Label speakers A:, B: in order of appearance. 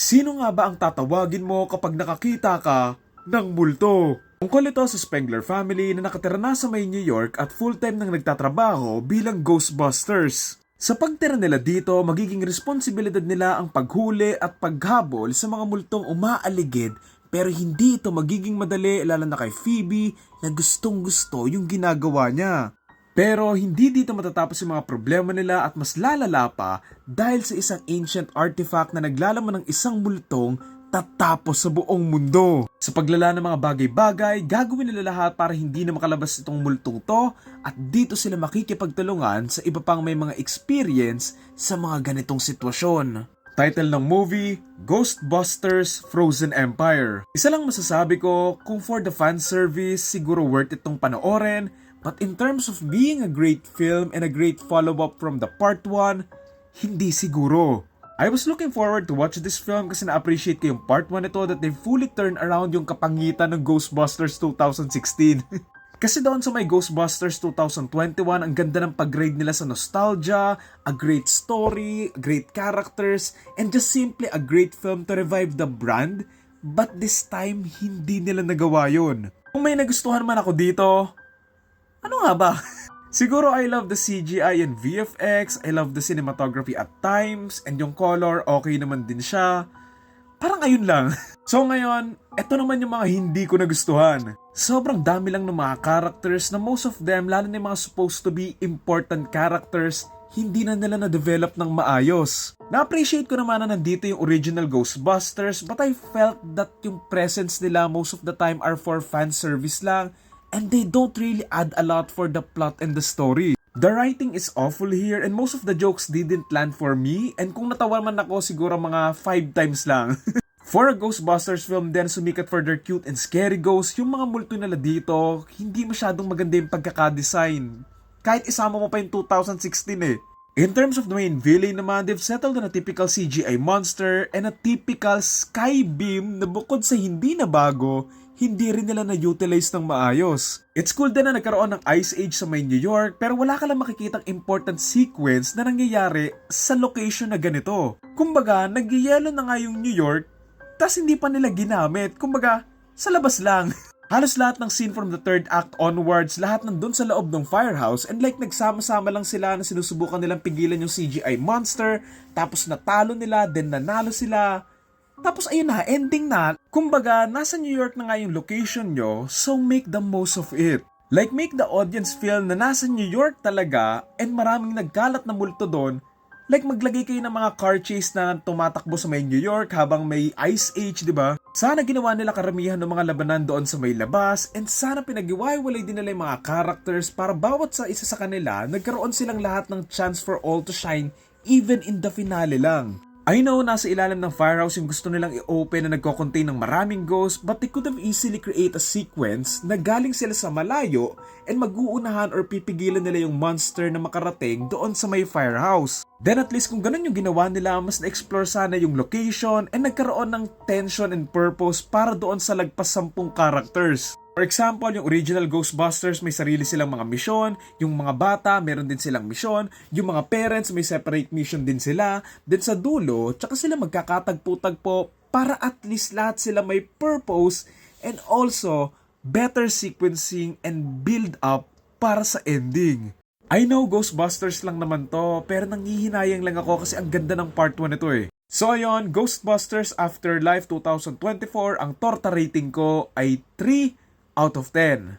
A: Sino nga ba ang tatawagin mo kapag nakakita ka ng multo? Tungkol ito sa Spengler family na nakatira na sa may New York at full-time nang nagtatrabaho bilang Ghostbusters. Sa pagtira nila dito, magiging responsibilidad nila ang paghuli at paghabol sa mga multong umaaligid pero hindi ito magiging madali lalo na kay Phoebe na gustong gusto yung ginagawa niya. Pero hindi dito matatapos yung mga problema nila at mas lalala pa dahil sa isang ancient artifact na naglalaman ng isang multong tatapos sa buong mundo. Sa paglala ng mga bagay-bagay, gagawin nila lahat para hindi na makalabas itong multong to at dito sila makikipagtulungan sa iba pang may mga experience sa mga ganitong sitwasyon. Title ng movie, Ghostbusters Frozen Empire. Isa lang masasabi ko, kung for the fan service, siguro worth itong panoorin, but in terms of being a great film and a great follow-up from the part 1, hindi siguro. I was looking forward to watch this film kasi na-appreciate ko yung part 1 nito that they fully turned around yung kapangitan ng Ghostbusters 2016. kasi doon sa may Ghostbusters 2021, ang ganda ng pag-grade nila sa nostalgia, a great story, great characters, and just simply a great film to revive the brand. But this time, hindi nila nagawa yun. Kung may nagustuhan man ako dito, ano nga ba? Siguro I love the CGI and VFX, I love the cinematography at times, and yung color, okay naman din siya. Parang ayun lang. So ngayon, eto naman yung mga hindi ko nagustuhan. Sobrang dami lang ng mga characters na most of them, lalo na yung mga supposed to be important characters, hindi na nila na-develop ng maayos. Na-appreciate ko naman na nandito yung original Ghostbusters but I felt that yung presence nila most of the time are for fan service lang and they don't really add a lot for the plot and the story. The writing is awful here and most of the jokes didn't land for me and kung natawa man ako siguro mga 5 times lang. for a Ghostbusters film din sumikat for their cute and scary ghosts, yung mga multo nila dito, hindi masyadong maganda yung pagkakadesign. Kahit isama mo pa yung 2016 eh. In terms of the main villain naman, they've settled on a typical CGI monster and a typical sky beam na bukod sa hindi na bago, hindi rin nila na-utilize ng maayos. It's cool din na nagkaroon ng Ice Age sa may New York pero wala ka lang makikitang important sequence na nangyayari sa location na ganito. Kumbaga, nagyayelo na nga yung New York tas hindi pa nila ginamit. Kumbaga, sa labas lang. Halos lahat ng scene from the third act onwards, lahat nandun sa loob ng firehouse and like nagsama-sama lang sila na sinusubukan nilang pigilan yung CGI monster, tapos natalo nila, then nanalo sila. Tapos ayun na, ending na. Kumbaga, nasa New York na nga yung location nyo, so make the most of it. Like make the audience feel na nasa New York talaga and maraming nagkalat na multo doon. Like maglagay kayo ng mga car chase na tumatakbo sa may New York habang may Ice Age, di ba? Sana ginawa nila karamihan ng mga labanan doon sa may labas and sana pinag-iwalay din nila yung mga characters para bawat sa isa sa kanila nagkaroon silang lahat ng chance for all to shine even in the finale lang. I know nasa ilalim ng firehouse yung gusto nilang i-open na nagko-contain ng maraming ghosts but they could have easily create a sequence na galing sila sa malayo and mag-uunahan or pipigilan nila yung monster na makarating doon sa may firehouse. Then at least kung ganun yung ginawa nila, mas na-explore sana yung location and nagkaroon ng tension and purpose para doon sa lagpas sampung characters. For example, yung original Ghostbusters may sarili silang mga misyon, yung mga bata meron din silang misyon, yung mga parents may separate mission din sila, then sa dulo, tsaka sila magkakatagpo-tagpo para at least lahat sila may purpose and also better sequencing and build up para sa ending. I know Ghostbusters lang naman to, pero nangihinayang lang ako kasi ang ganda ng part 1 nito eh. So ayun, Ghostbusters Afterlife 2024, ang torta rating ko ay 3 out of 10.